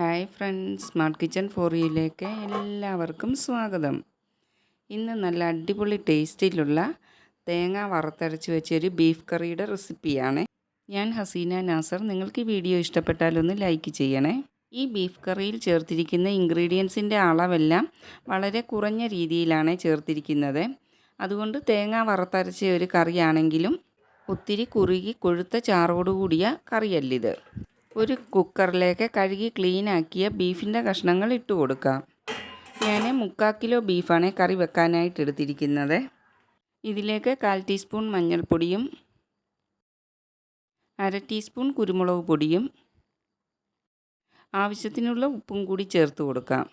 Hi friends smart kitchen ഫോറിയിലേക്ക് എല്ലാവർക്കും സ്വാഗതം. ഇന്ന് നല്ല അടിപൊളി ടേസ്റ്റിലുള്ള തേങ്ങ വറുത്തരച്ച് വെച്ചൊരു ബീഫ് കറിയുടെ റെസിപ്പിയാണ്. ഞാൻ ഹസീന നാസർ. നിങ്ങൾക്ക് ഈ വീഡിയോ ഇഷ്ടപ്പെട്ടാലൊന്ന് ലൈക്ക് ചെയ്യണേ. ഈ ബീഫ് കറിയിൽ ചേർത്തിരിക്കുന്ന ഇൻഗ്രീഡിയൻസിന്റെ അളവെല്ലാം വളരെ കുറഞ്ഞ രീതിയിലാണ് ചേർത്തിരിക്കുന്നത്. അതുകൊണ്ട് തേങ്ങ വറുത്തരച്ച ഒരു കറിയാണെങ്കിലും ഒത്തിരി കുറുകി കൊഴുത്ത ചാറോടുകൂടിയ കറിയല്ലിത്. ഒരു കുക്കറിലേക്ക് കഴുകി ക്ലീനാക്കിയ ബീഫിന്റെ കഷ്ണങ്ങൾ ഇട്ട് കൊടുക്കാം. ഞാൻ മുക്കാൽ കിലോ ബീഫാണ് കറി വെക്കാനായിട്ട് എടുത്തിരിക്കുന്നത്. ഇതിലേക്ക് കാൽ ടീസ്പൂൺ മഞ്ഞൾപ്പൊടിയും അര ടീസ്പൂൺ കുരുമുളക് പൊടിയും ആവശ്യത്തിനുള്ള ഉപ്പും കൂടി ചേർത്ത് കൊടുക്കാം.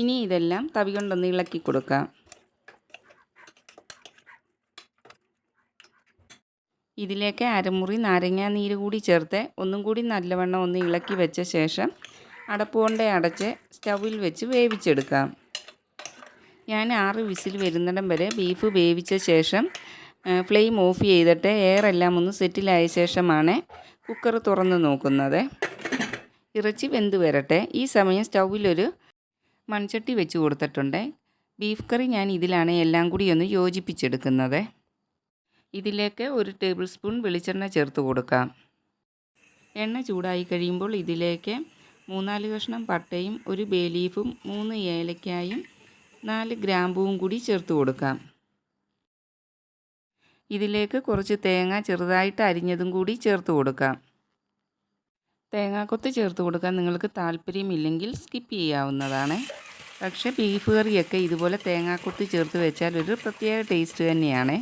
ഇനി ഇതെല്ലാം തവി കൊണ്ടൊന്ന് ഇളക്കി കൊടുക്കാം. ഇതിലേക്ക് അരമുറി നാരങ്ങാ നീര് കൂടി ചേർത്ത് ഒന്നും കൂടി നല്ലവണ്ണം ഒന്ന് ഇളക്കി വെച്ച ശേഷം അടപ്പ് കൊണ്ട് അടച്ച് സ്റ്റൗവിൽ വെച്ച് വേവിച്ചെടുക്കാം. ഞാൻ ആറ് വിസിൽ വരുന്നിടം വരെ ബീഫ് വേവിച്ച ശേഷം ഫ്ലെയിം ഓഫ് ചെയ്തിട്ട് എയറെല്ലാം ഒന്ന് സെറ്റിലായ ശേഷമാണ് കുക്കർ തുറന്ന് നോക്കുന്നത്. ഇറച്ചി വെന്ത് വരട്ടെ. ഈ സമയം സ്റ്റൗവിലൊരു മൺചട്ടി വെച്ച് കൊടുത്തിട്ടുണ്ട്. ബീഫ് കറി ഞാൻ ഇതിലാണ് എല്ലാം കൂടി ഒന്ന് യോജിപ്പിച്ചെടുക്കുന്നത്. ഇതിലേക്ക് ഒരു ടേബിൾ സ്പൂൺ വെളിച്ചെണ്ണ ചേർത്ത് കൊടുക്കാം. എണ്ണ ചൂടായി കഴിയുമ്പോൾ ഇതിലേക്ക് മൂന്നാൽ കഷ്ണം പട്ടയും ഒരു ബേ ലീഫും മൂന്ന് ഏലക്കായും നാല് ഗ്രാമ്പുവും കൂടി ചേർത്ത് കൊടുക്കാം. ഇതിലേക്ക് കുറച്ച് തേങ്ങ ചെറുതായിട്ട് അരിഞ്ഞതും കൂടി ചേർത്ത് കൊടുക്കാം. തേങ്ങാക്കൊത്ത് ചേർത്ത് കൊടുക്കാൻ നിങ്ങൾക്ക് താല്പര്യമില്ലെങ്കിൽ സ്കിപ്പ് ചെയ്യാവുന്നതാണ്. പക്ഷേ ബീഫ് കറിയൊക്കെ ഇതുപോലെ തേങ്ങാക്കൊത്ത് ചേർത്ത് വെച്ചാൽ ഒരു പ്രത്യേക ടേസ്റ്റ് തന്നെയാണ്.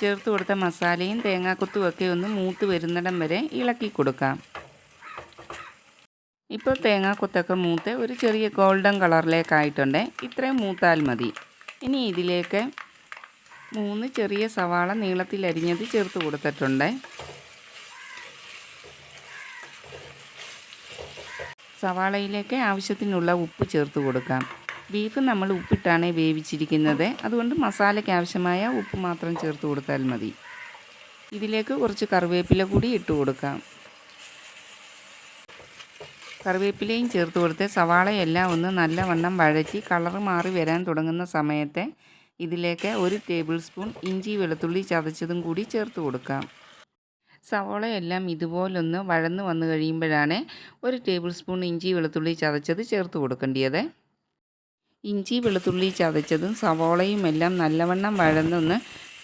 ചേർത്ത് കൊടുത്ത മസാലയും തേങ്ങാക്കൊത്തുമൊക്കെ ഒന്ന് മൂത്ത് വരുന്നിടം വരെ ഇളക്കി കൊടുക്കാം. ഇപ്പോൾ തേങ്ങാക്കൊത്തൊക്കെ മൂത്ത് ഒരു ചെറിയ ഗോൾഡൻ കളറിലേക്കായിട്ടുണ്ട് ഇത്രയും മൂത്താൽ മതി. ഇനി ഇതിലേക്ക് മൂന്ന് ചെറിയ സവാള നീളത്തിൽ അരിഞ്ഞത് ചേർത്ത് കൊടുത്തിട്ടുണ്ട്. സവാളയിലേക്ക് ആവശ്യത്തിനുള്ള ഉപ്പ് ചേർത്ത് കൊടുക്കാം. ബീഫ് നമ്മൾ ഉപ്പിട്ടാണ് വേവിച്ചിരിക്കുന്നത്. അതുകൊണ്ട് മസാലയ്ക്ക് ആവശ്യമായ ഉപ്പ് മാത്രം ചേർത്ത് കൊടുത്താൽ മതി. ഇതിലേക്ക് കുറച്ച് കറിവേപ്പില കൂടി ഇട്ട് കൊടുക്കാം. കറിവേപ്പിലയും ചേർത്ത് കൊടുത്ത് സവാളയെല്ലാം ഒന്ന് നല്ലവണ്ണം വഴറ്റി കളർ മാറി വരാൻ തുടങ്ങുന്ന സമയത്തെ ഇതിലേക്ക് ഒരു ടേബിൾ സ്പൂൺ ഇഞ്ചി വെളുത്തുള്ളി ചതച്ചതും കൂടി ചേർത്ത് കൊടുക്കാം. സവോളയെല്ലാം ഇതുപോലൊന്ന് വഴന്ന് വന്നു കഴിയുമ്പോഴാണ് ഒരു ടേബിൾ സ്പൂൺ ഇഞ്ചി വെളുത്തുള്ളി ചതച്ചത് ചേർത്ത് കൊടുക്കേണ്ടത് ഇഞ്ചി വെളുത്തുള്ളി ചതച്ചതും സവോളയും എല്ലാം നല്ലവണ്ണം വഴന്നൊന്ന്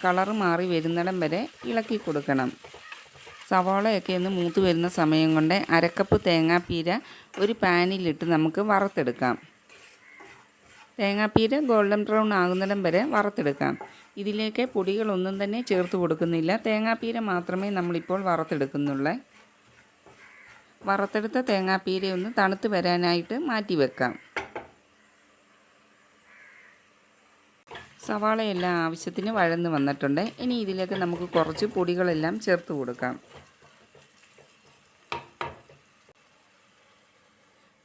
കളർ മാറി വരുന്നിടം വരെ ഇളക്കി കൊടുക്കണം. സവോളയൊക്കെ ഒന്ന് മൂത്ത് വരുന്ന സമയം കൊണ്ട് അരക്കപ്പ് തേങ്ങാപ്പീര ഒരു പാനിലിട്ട് നമുക്ക് വറുത്തെടുക്കാം. തേങ്ങാപ്പീര ഗോൾഡൻ ബ്രൗൺ ആകുന്നിടം വരെ വറുത്തെടുക്കാം. ഇതിലേക്ക് പൊടികളൊന്നും തന്നെ ചേർത്ത് കൊടുക്കുന്നില്ല. തേങ്ങാപ്പീര മാത്രമേ നമ്മളിപ്പോൾ വറുത്തെടുക്കുന്നുള്ളൂ. വറുത്തെടുത്ത തേങ്ങാപ്പീര ഒന്ന് തണുത്ത് വരാനായിട്ട് മാറ്റി വെക്കാം സവാളയെല്ലാം ആവശ്യത്തിന് വഴന്ന് വന്നിട്ടുണ്ട്. ഇനി ഇതിലേക്ക് നമുക്ക് കുറച്ച് പൊടികളെല്ലാം ചേർത്ത് കൊടുക്കാം.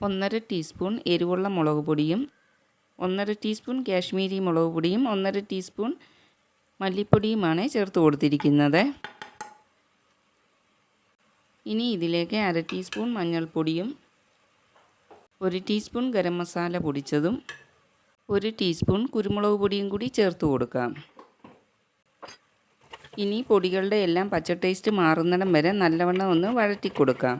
ഒന്നര ടീസ്പൂൺ എരിവുള്ള മുളക് പൊടിയും ഒന്നര ടീസ്പൂൺ കാശ്മീരി മുളക് പൊടിയും ഒന്നര ടീസ്പൂൺ മല്ലിപ്പൊടിയുമാണ് ചേർത്ത് കൊടുത്തിരിക്കുന്നത്. ഇനി ഇതിലേക്ക് അര ടീസ്പൂൺ മഞ്ഞൾപ്പൊടിയും ഒരു ടീസ്പൂൺ ഗരം മസാല പൊടിച്ചതും ഒരു ടീസ്പൂൺ കുരുമുളക് പൊടിയും കൂടി ചേർത്ത് കൊടുക്കാം. ഇനി പൊടികളുടെ എല്ലാം പച്ച ടേസ്റ്റ് മാറുന്നിടം വരെ നല്ലവണ്ണം ഒന്ന് വഴറ്റി കൊടുക്കാം.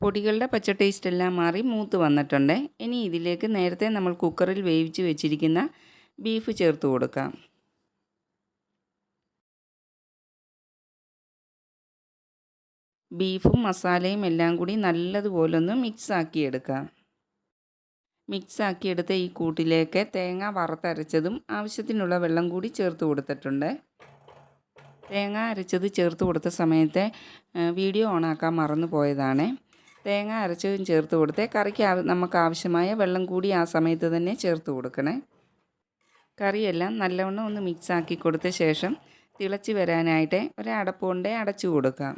പൊടികളുടെ പച്ച ടേസ്റ്റ് എല്ലാം മാറി മൂത്ത് വന്നിട്ടുണ്ട്. ഇനി ഇതിലേക്ക് നേരത്തെ നമ്മൾ കുക്കറിൽ വേവിച്ച് വെച്ചിരിക്കുന്ന ബീഫ് ചേർത്ത് കൊടുക്കാം. ബീഫും മസാലയും എല്ലാം കൂടി നല്ലതുപോലെ ഒന്ന് മിക്സ് ആക്കിയെടുക്കാം മിക്സ് ആക്കിയെടുത്ത ഈ കൂട്ടിലേക്ക് തേങ്ങ വറുത്തരച്ചതും ആവശ്യത്തിനുള്ള വെള്ളം കൂടി ചേർത്ത് കൊടുത്തിട്ടുണ്ട്. തേങ്ങ അരച്ചത് ചേർത്ത് കൊടുത്ത സമയത്ത് വീഡിയോ ഓണാക്കാൻ മറന്നു പോയതാണ്. തേങ്ങ അരച്ചതും ചേർത്ത് കൊടുത്ത് കറിക്ക് നമുക്ക് ആവശ്യമായ വെള്ളം കൂടി ആ സമയത്ത് തന്നെ ചേർത്ത് കൊടുക്കണേ. കറിയെല്ലാം നല്ലവണ്ണം ഒന്ന് മിക്സ് ആക്കി കൊടുത്ത ശേഷം തിളച്ച് വരാനായിട്ട് ഒരടപ്പ് കൊണ്ടേ അടച്ചു കൊടുക്കാം.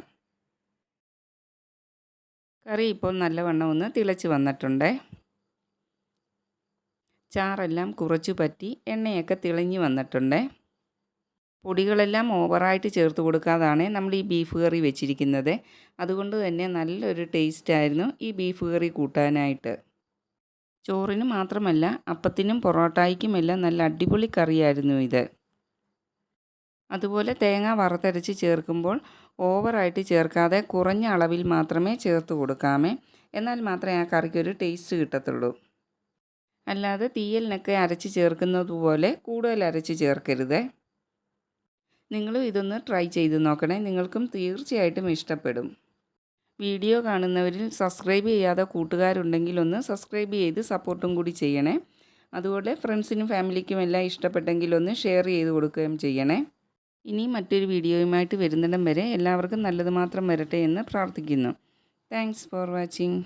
കറി ഇപ്പോൾ നല്ലവണ്ണം ഒന്ന് തിളച്ച് വന്നിട്ടുണ്ട്. ചാറെല്ലാം കുറച്ച് പറ്റി എണ്ണയൊക്കെ തിളങ്ങി വന്നിട്ടുണ്ട്. പൊടികളെല്ലാം ഓവറായിട്ട് ചേർത്ത് കൊടുക്കാതാണ് നമ്മൾ ഈ ബീഫ് കറി വെച്ചിരിക്കുന്നത്. അതുകൊണ്ട് തന്നെ നല്ലൊരു ടേസ്റ്റായിരുന്നു ഈ ബീഫ് കറി കൂട്ടാനായിട്ട്. ചോറിന് മാത്രമല്ല അപ്പത്തിനും പൊറോട്ടായ്ക്കുമെല്ലാം നല്ല അടിപൊളി കറിയായിരുന്നു ഇത്. അതുപോലെ തേങ്ങ വറുത്തരച്ച് ചേർക്കുമ്പോൾ ഓവറായിട്ട് ചേർക്കാതെ കുറഞ്ഞ അളവിൽ മാത്രമേ ചേർത്ത് കൊടുക്കാമേ. എന്നാൽ മാത്രമേ ആ കറിക്ക് ഒരു ടേസ്റ്റ് കിട്ടത്തുള്ളൂ. അല്ലാതെ തീയലിനൊക്കെ അരച്ച് ചേർക്കുന്നത് പോലെ കൂടുതൽ അരച്ച് ചേർക്കരുത്. നിങ്ങളും ഇതൊന്ന് ട്രൈ ചെയ്ത് നോക്കണേ. നിങ്ങൾക്കും തീർച്ചയായിട്ടും ഇഷ്ടപ്പെടും. വീഡിയോ കാണുന്നവരിൽ സബ്സ്ക്രൈബ് ചെയ്യാതെ കൂട്ടുകാരുണ്ടെങ്കിൽ ഒന്ന് സബ്സ്ക്രൈബ് ചെയ്ത് സപ്പോർട്ടും കൂടി ചെയ്യണേ. അതുപോലെ ഫ്രണ്ട്സിനും ഫാമിലിക്കും എല്ലാം ഇഷ്ടപ്പെട്ടെങ്കിൽ ഒന്ന് ഷെയർ ചെയ്ത് കൊടുക്കുകയും ചെയ്യണേ. ഇനി മറ്റൊരു വീഡിയോയുമായിട്ട് വരുന്നിടം വരെ എല്ലാവർക്കും നല്ലത് മാത്രം വരട്ടെ എന്ന് പ്രാർത്ഥിക്കുന്നു. Thanks for watching